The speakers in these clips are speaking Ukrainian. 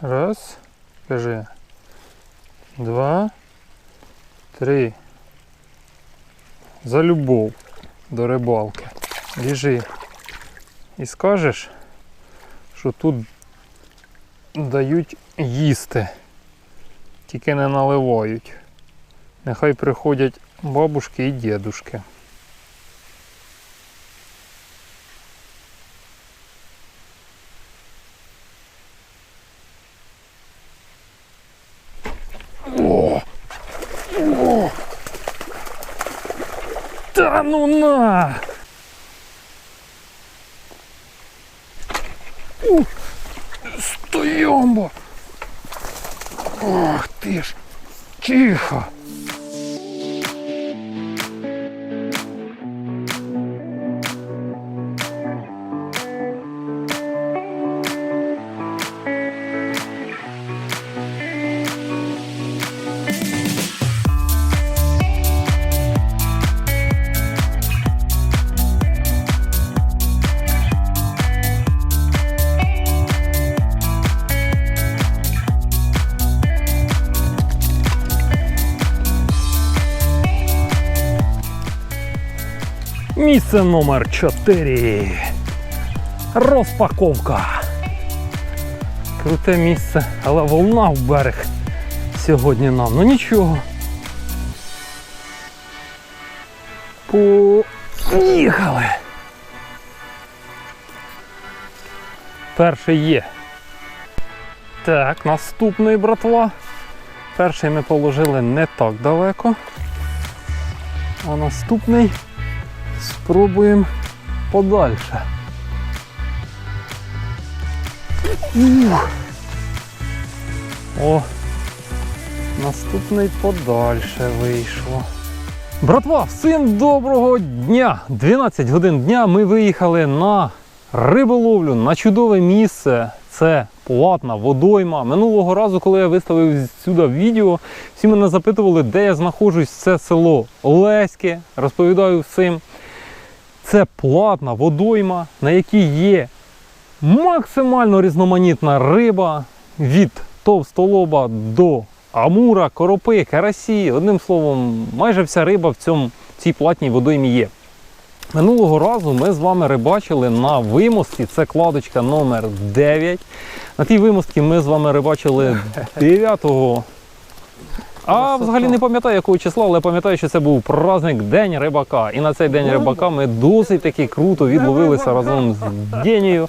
Раз. Кажи. Два. Три. За любов до рибалки. Біжи. І скажеш, що тут дають їсти. Тільки не наливають. Нехай приходять бабушки і дідушки. О! О! Та ну на! Ух, Стоямба! Ох ти ж! Тихо! Місце номер 4. Розпаковка. Круте місце, але волна в берег сьогодні нам. Ну нічого. Поїхали. Перший є. Так, наступний братва. Перший ми положили не так далеко. А наступний спробуємо подальше. О, наступний подальше вийшло. Братва, всім доброго дня! 12 годин дня ми виїхали на риболовлю на чудове місце. Це платна водойма. Минулого разу, коли я виставив сюди відео, всі мене запитували, де я знаходжусь. Це село Леське. Розповідаю всім. Це платна водойма, на якій є максимально різноманітна риба від товстолоба до амура, коропи, карасі. Одним словом, майже вся риба в цьому, цій платній водоймі є. Минулого разу ми з вами рибачили на вимості, це кладочка номер 9. На тій вимостці ми з вами рибачили 9 а взагалі не пам'ятаю якого числа, але пам'ятаю, що це був праздник День рибака. І на цей день рибака ми досить таки круто відловилися разом з Денією.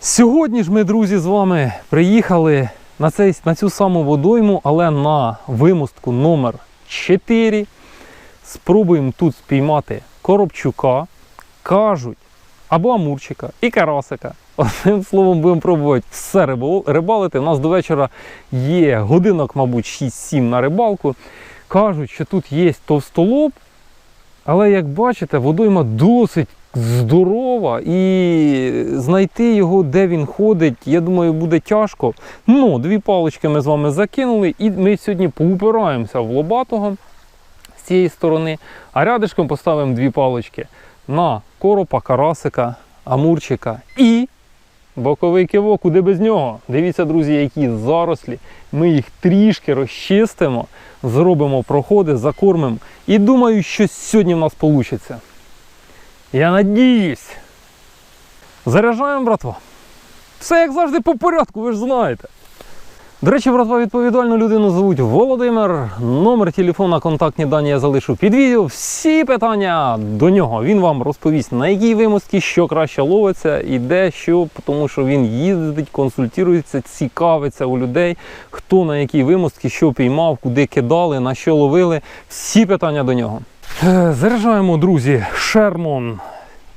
Сьогодні ж ми, друзі, з вами приїхали на, цей, на цю саму водойму, але на вимостку номер 4. Спробуємо тут спіймати коробчука, кажуть, або амурчика і карасика. Одним словом, будемо пробувати все рибалити. У нас до вечора є годинок, мабуть, 6-7 на рибалку. Кажуть, що тут є товстолоб, але як бачите, водойма досить здорова і знайти його, де він ходить, я думаю, буде тяжко. Ну, дві палички ми з вами закинули, і ми сьогодні поупираємося в лобатого з цієї сторони, а рядишком поставимо дві палички на коропа, карасика, амурчика і боковий кивок, куди без нього. Дивіться, друзі, які зарослі. Ми їх трішки розчистимо, зробимо проходи, закормимо. І думаю, що сьогодні в нас вийде. Я надіюсь. Заряджаємо, братва. Все як завжди по порядку, ви ж знаєте. До речі, братва, відповідальну людину звуть Володимир. Номер телефона, контактні дані я залишу під відео. Всі питання до нього. Він вам розповість, на якій вимостці, що краще ловиться і де що, тому що він їздить, консультується, цікавиться у людей, хто на якій вимостці, що піймав, куди кидали, на що ловили. Всі питання до нього. Е, Заряджаємо, друзі, Шермон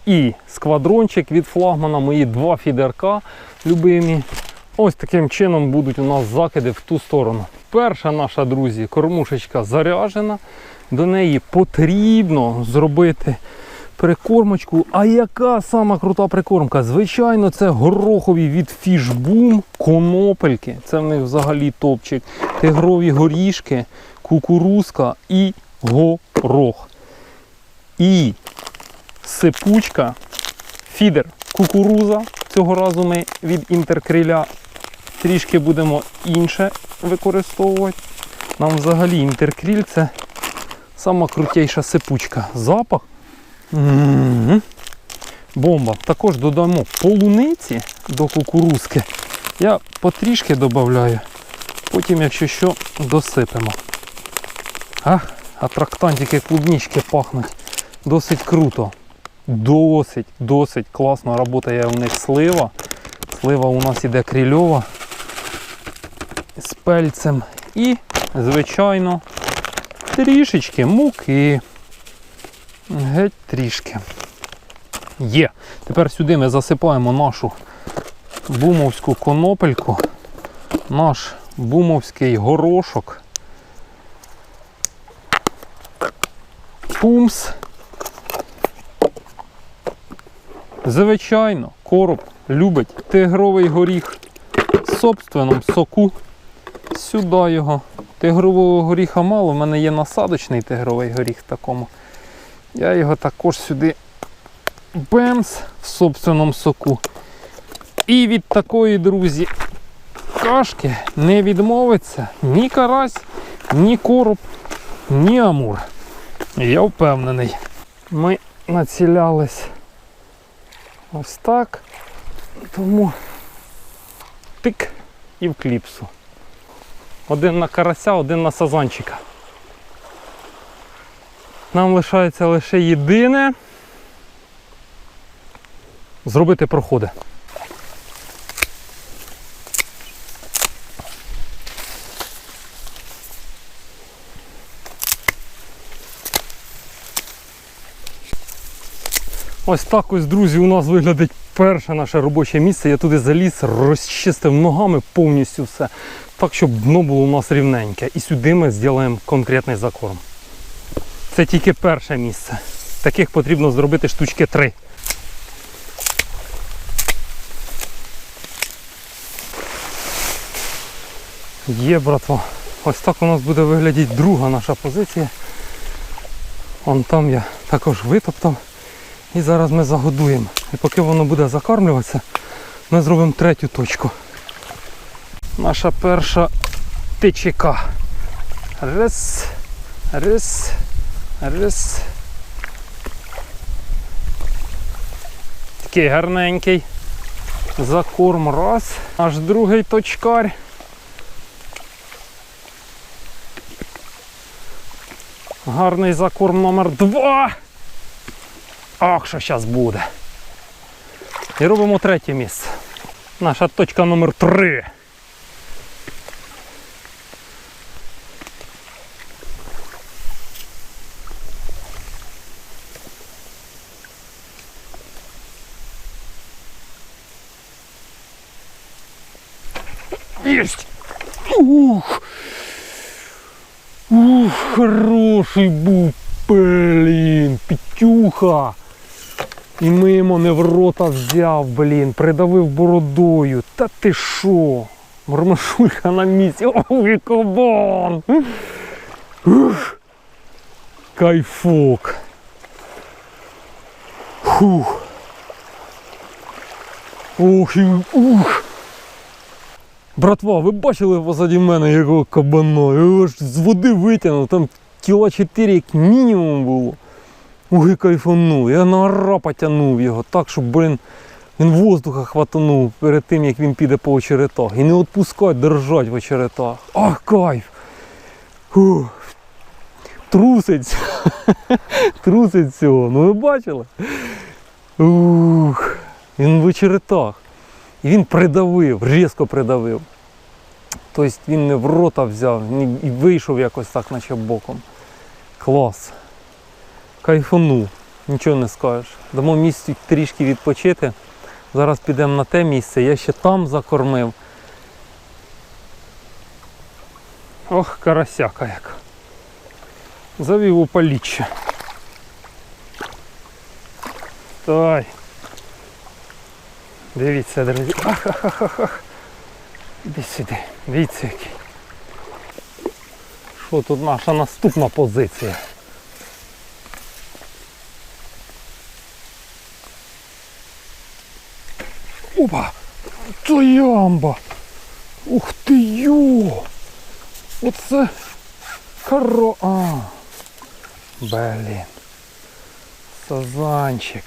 і сквадрончик від флагмана. Мої два фідерка любимі. Ось таким чином будуть у нас закиди в ту сторону. Перша наша, друзі, кормушечка заряджена. До неї потрібно зробити прикормочку. А яка сама крута прикормка? Звичайно, це горохові від фішбум, конопельки. Це в них взагалі топчик. Тигрові горішки, кукурузка і горох. І сипучка, фідер кукуруза. Цього разу ми від інтеркриля трішки будемо інше використовувати. Нам взагалі інтеркріль це сама крутейша сипучка. Запах. м Бомба. Також додамо полуниці до кукурузки. Я потрішки додаю. Потім, якщо що, досипемо. А, а трактантики клубнички пахнуть. Досить круто. Досить, досить класно працює у них слива. Слива у нас іде крильова з пельцем. І, звичайно, трішечки муки. Геть трішки. Є. Тепер сюди ми засипаємо нашу бумовську конопельку, наш бумовський горошок. Пумс. Звичайно, короб любить тигровий горіх в собственному соку. Сюди його. Тигрового горіха мало, в мене є насадочний тигровий горіх такому. Я його також сюди бемс в собственному соку. І від такої, друзі, кашки не відмовиться ні карась, ні короб, ні амур. Я впевнений. Ми націлялись ось так. Тому тик і в кліпсу. Один на карася, один на сазанчика. Нам лишається лише єдине зробити проходи. Ось так ось, друзі, у нас виглядить перше наше робоче місце. Я туди заліз, розчистив ногами повністю все. Так, щоб дно було у нас рівненьке. І сюди ми зробимо конкретний закорм. Це тільки перше місце. Таких потрібно зробити штучки три. Є, братва. Ось так у нас буде виглядати друга наша позиція. Вон там я також витоптав. І зараз ми загодуємо. І поки воно буде закармлюватися, ми зробимо третю точку. Наша перша тичика. Раз, раз, раз. Такий гарненький. Закорм раз. Аж другий точкар. Гарний закорм номер два. Ах, що зараз буде. І робимо третє місце. Наша точка номер три. Есть! Ух! Ух, хороший був, блін, пітюха. І мимо не в рота взяв, блін, придавив бородою. Та ти що? Мормашулька на місці. Ой, кабан! Ух. Кайфок. Фух. Ох, ух. Братва, ви бачили позаді мене якого кабана? Я ж з води витягнув, там кіла 4 як мінімум було. Ой, кайфанув. Я на ора потягнув його так, щоб, блін, він воздуха хватанув перед тим, як він піде по очеретах. І не відпускать, держать в очеретах. Ах, кайф! Фух. Трусить. Трусить цього. Ну ви бачили? Ух. Він в очеретах. І він придавив, різко придавив. Тобто він не в рота взяв і вийшов якось так, наче боком. Клас. Кайфанув, нічого не скажеш. Дамо місці трішки відпочити. Зараз підемо на те місце, я ще там закормив. Ох, карасяка яка. Завів у поліччя. Давай. Дивіться, друзі. Ах-ах-ах-ах. Іди сюди. Дивіться який. Що тут наша наступна позиція? Опа! Це ямба! Ух ти йо! Оце коро... А. Блін. Сазанчик.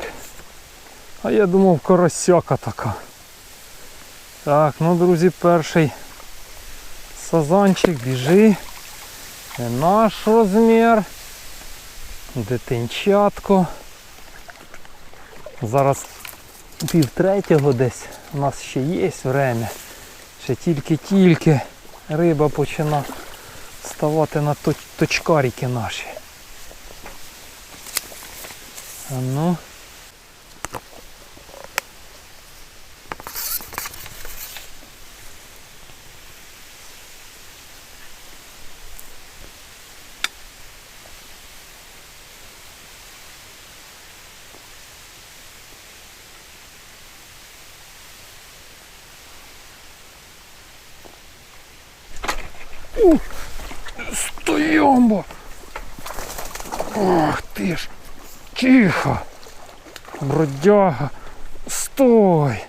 А я думав карасяка така. Так, ну друзі, перший сазанчик, біжи. Наш розмір. Дитинчатко. Зараз пів третього десь. У нас ще є время. Ще тільки-тільки риба почина ставати на точ- точкарики наші. А ну. Ух, стоямба! Ах ти ж! Тихо! Бродяга! Стой!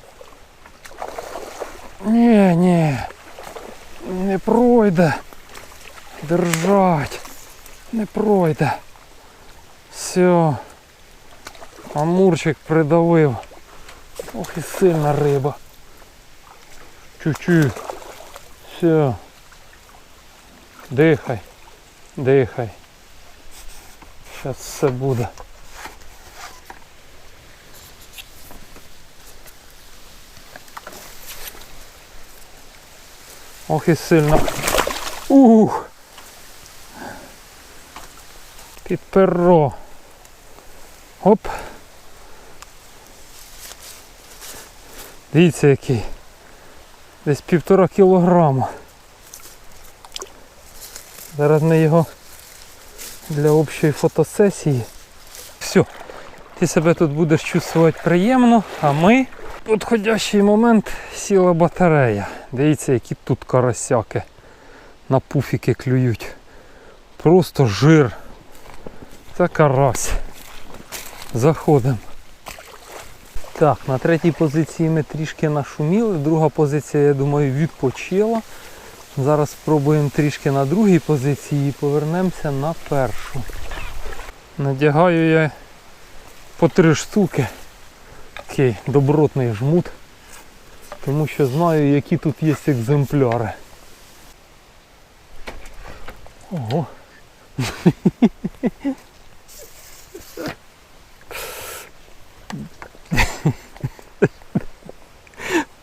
Ні, ні, не пройде. Держать. Не пройде. Все. Амурчик придавив. Ох і сильна риба. Чуть-чуть. Все. Дихай, дихай. Зараз все буде. Ох і сильно. Ух! Під перо. Оп. Дивіться який. Десь півтора кілограма. Зараз ми його для общої фотосесії. Все, ти себе тут будеш чувствувати приємно, а ми в підходящий момент сіла батарея. Дивіться, які тут карасяки на пуфіки клюють. Просто жир. Це карась. Заходимо. Так, на третій позиції ми трішки нашуміли. Друга позиція, я думаю, відпочила. Зараз спробуємо трішки на другій позиції і повернемося на першу. Надягаю я по три штуки. Такий добротний жмут. Тому що знаю, які тут є екземпляри. Ого.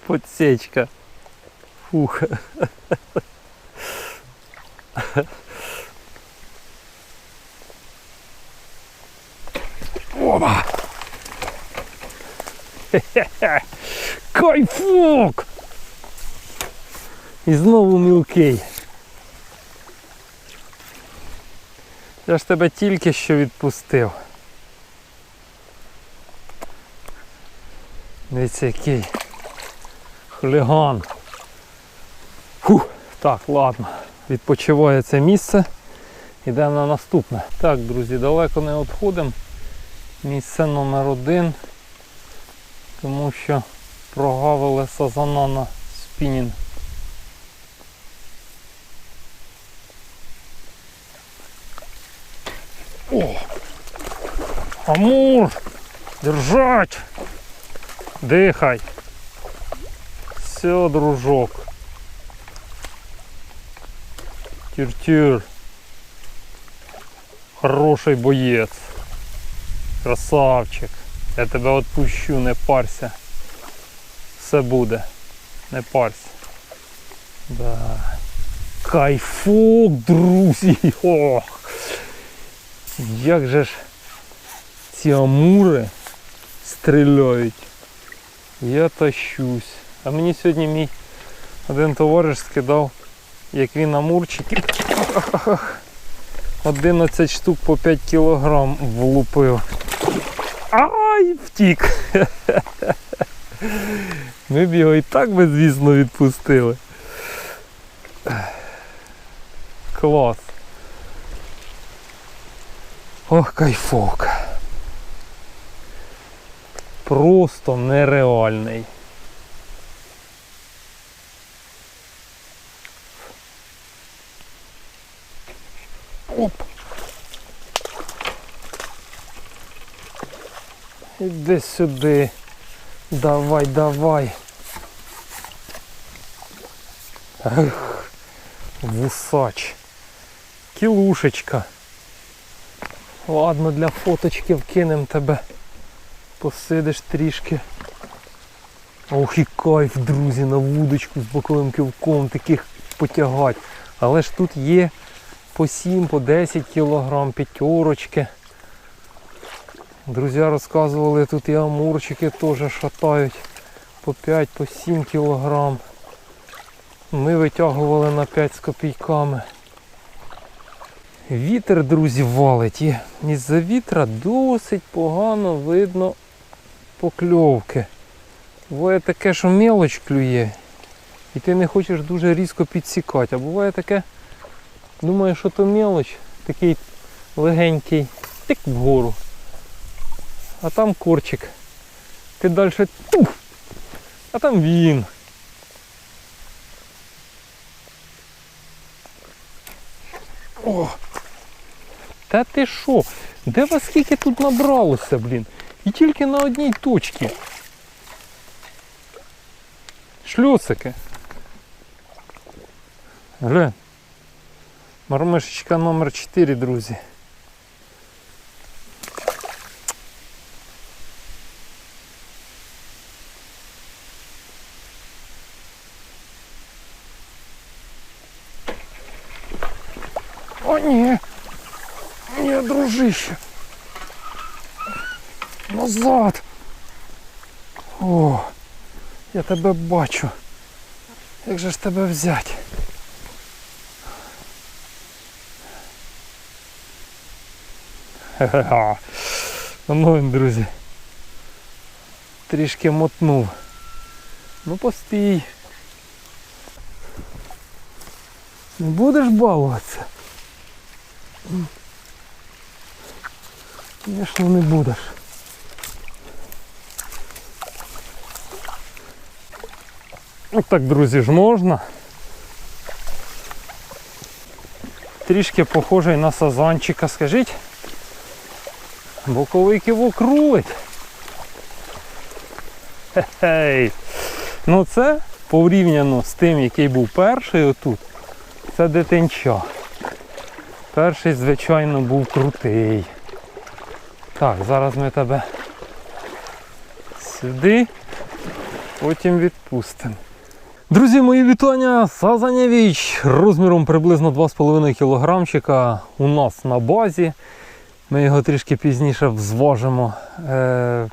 Подсечка. Фух. Хе-хе-хе! Кайфук! І знову мілкий. Я ж тебе тільки що відпустив. Дивіться який. Хуліган. Фух, так, ладно. Відпочиває це місце. Йдемо на наступне. Так, друзі, далеко не відходимо. Місце номер один. Тому що прогавили сазана на спінінг. О! Амур! Держать! Дихай! Все, дружок. Тюр-тюр. Хороший боєць. Красавчик. Я тебе відпущу, не парся. Все буде. Не парся. Да. Кайфок, друзі! Ох! Як же ж ці амури стріляють. Я тащусь. А мені сьогодні мій один товариш скидав, як він амурчики. 11 штук по 5 кілограм влупив. Ай, втік. Ми б його і так би, звісно, відпустили. Клас. Ох, кайфок. Просто нереальний. Оп. Іди сюди. Давай, давай. Ех, вусач. Кілушечка. Ладно, для фоточки вкинем тебе. Посидиш трішки. Ох і кайф, друзі, на вудочку з боковим кивком таких потягать. Але ж тут є по 7, по 10 кілограм, п'ятерочки. Друзі розказували, тут і амурчики теж шатають по 5, по 7 кілограм. Ми витягували на 5 з копійками. Вітер, друзі, валить. І із-за вітра досить погано видно покльовки. Буває таке, що мелоч клює, і ти не хочеш дуже різко підсікати. А буває таке, думаєш, що то мелоч, такий легенький, тик вгору. А там корчик. Ти далі тух, а там він. О! Та ти що? Де вас скільки тут набралося, блін? І тільки на одній точці. Шлюцики. Глянь. Мармишечка номер 4, друзі. О, ні. Ні, дружище. Назад. О, я тебе бачу. Як же ж тебе взяти? Ха-ха-ха. Ну, він, друзі. Трішки мотнув. Ну постій. Не будеш балуватися? Звісно, не будеш. От так, друзі, ж можна. Трішки похожий на сазанчика, скажіть. Боковий кивок рулить. Хе-хей. Ну це порівняно з тим, який був перший отут, це дитинча. Перший, звичайно, був крутий. Так, зараз ми тебе сюди, потім відпустимо. Друзі, мої вітання! Сазанєвіч розміром приблизно 2,5 кілограмчика у нас на базі. Ми його трішки пізніше взважимо. Е,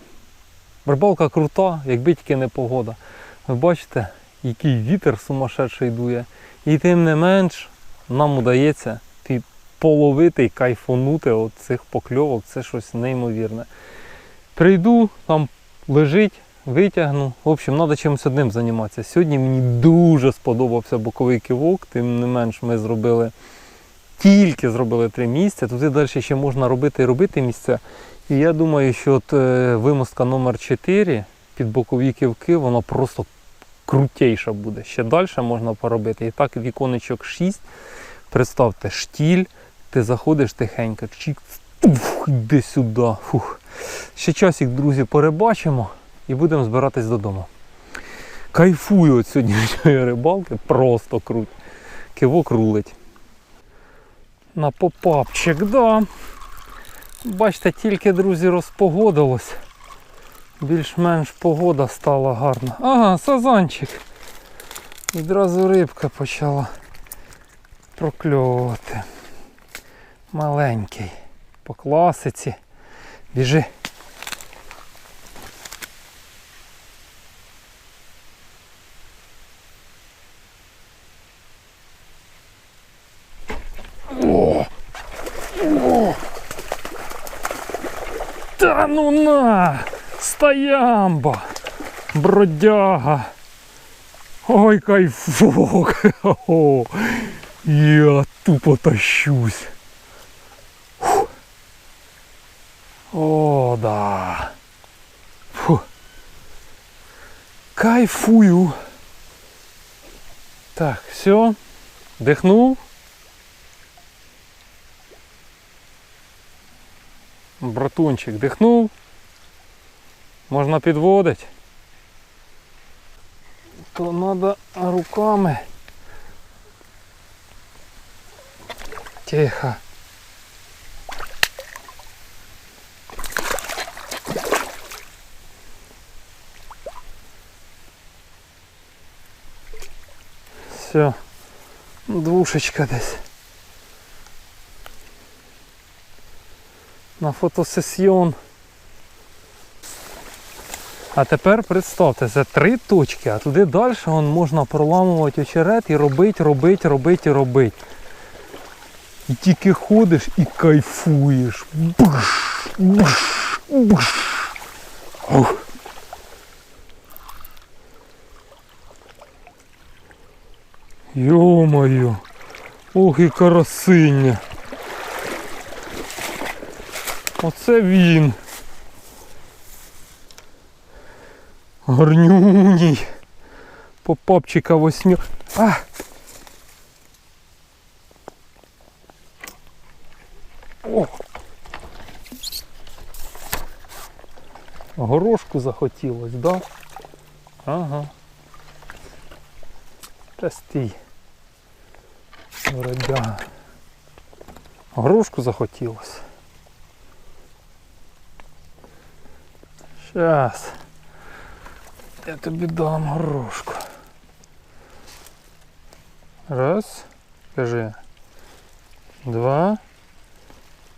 рибалка крута, якби тільки не погода. Ви бачите, який вітер сумасшедший дує. І тим не менш нам удається половити і кайфонути от цих покльовок. Це щось неймовірне. Прийду, там лежить, витягну. В общем, треба чимось одним займатися. Сьогодні мені дуже сподобався боковий кивок, тим не менш ми зробили тільки зробили три місця. Туди далі ще можна робити і робити місця. І я думаю, що от е, вимостка номер 4 під бокові кивки, вона просто крутейша буде. Ще далі можна поробити. І так віконечок 6. Представте, штіль, ти заходиш тихенько, туф, йди сюди. Фух. Ще часик, друзі, перебачимо і будемо збиратись додому. Кайфую від сьогоднішньої рибалки, просто круть. Кивок рулить. На попапчик, да. Бачите, тільки, друзі, розпогодилось. Більш-менш погода стала гарна. Ага, сазанчик. Відразу рибка почала прокльовувати. Маленький. По класиці. Біжи. Ну на! Стоямба! Бродяга! Ой, кайфок! Я тупо тащусь. Фу. О, да. Фу. Кайфую. Так, все. Дихнув. Братунчик дихнув. Можна підводити. То треба руками. Тихо. Все. Двушечка десь. На фотосесіон. А тепер представте, це три точки, а туди далі вон, можна проламувати очерет і робити, робити, робити робити. І тільки ходиш і кайфуєш. Буш, буш, буш. Ух. Йо-моє, ох і карасиня. Оце він. Гарнюній. Попапчика восьмі. А! О! Горошку захотілось, да? Ага. Та стій. Ребя. Горошку захотілось. Щас. Я тобі дам горошку. Раз. Кажи. Два.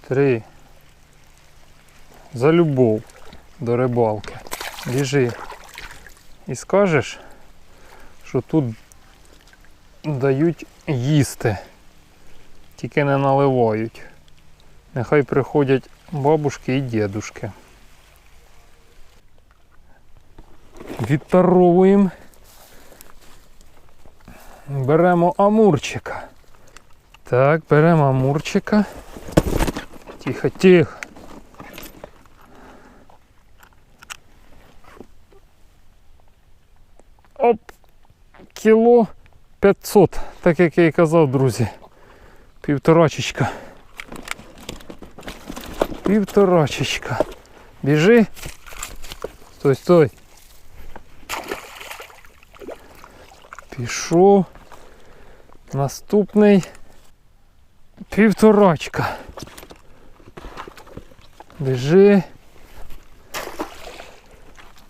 Три. За любов до рибалки. Біжи. І скажеш, що тут дають їсти. Тільки не наливають. Нехай приходять бабушки і дідушки. Відтаровуємо. Беремо амурчика. Так, беремо амурчика. Тихо, тихо. Оп! Кіло 500, так як я і казав, друзі. Півторачечка. Півторачечка. Біжи. Стой, стой. Пішов. Наступний. Півторачка. Біжи.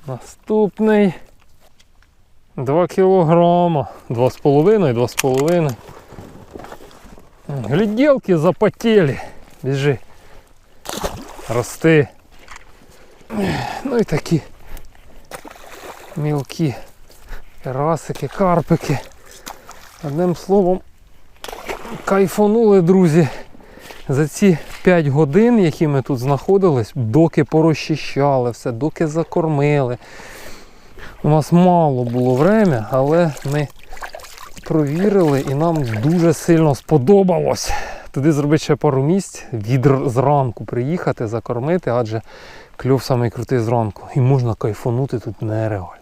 Наступний. Два кілограма. Два з половиною, два з половиною. Гляделки запотели. Біжи. Рости. Ну і такі мілкі карасики, карпики. Одним словом, кайфанули, друзі, за ці 5 годин, які ми тут знаходились, доки порозчищали все, доки закормили. У нас мало було время, але ми провірили і нам дуже сильно сподобалось. Туди зробити ще пару місць, від зранку приїхати, закормити, адже кльов самий крутий зранку. І можна кайфанути тут нереально.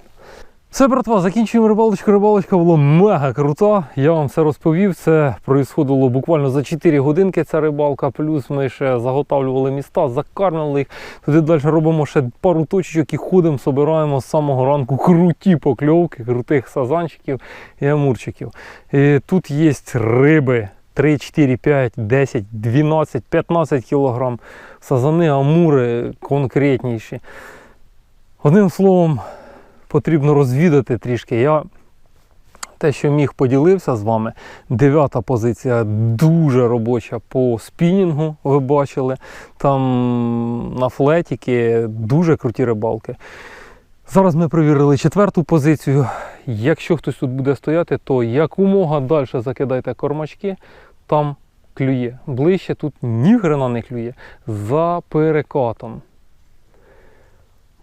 Все, братва, закінчуємо рибалочку. Рибалочка була мега крута. Я вам все розповів. Це проїсходило буквально за 4 годинки ця рибалка. Плюс ми ще заготавлювали міста, закармили їх. Туди далі робимо ще пару точечок і ходимо, собираємо з самого ранку круті покльовки, крутих сазанчиків і амурчиків. І тут є риби 3, 4, 5, 10, 12, 15 кілограм. Сазани, амури конкретніші. Одним словом, потрібно розвідати трішки. Я те, що міг, поділився з вами. Дев'ята позиція дуже робоча по спінінгу, ви бачили. Там на флетіки дуже круті рибалки. Зараз ми перевірили четверту позицію. Якщо хтось тут буде стояти, то якомога далі закидайте кормачки, там клює. Ближче тут ні хрена не клює. За перекатом.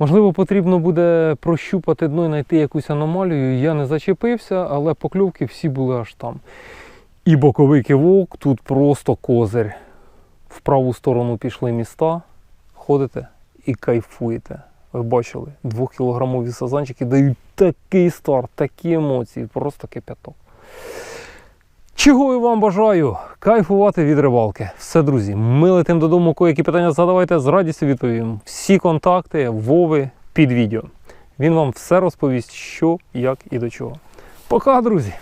Можливо, потрібно буде прощупати дно і знайти якусь аномалію. Я не зачепився, але покльовки всі були аж там. І боковий кивок тут просто козир. В праву сторону пішли міста, ходите і кайфуєте. Ви бачили, двохкілограмові сазанчики дають такий старт, такі емоції, просто кипяток. Чого я вам бажаю? кайфувати від рибалки. Все, друзі, ми летимо додому. кое які питання задавайте, з радістю відповім. Всі контакти Вови під відео. Він вам все розповість, що, як і до чого. Пока, друзі!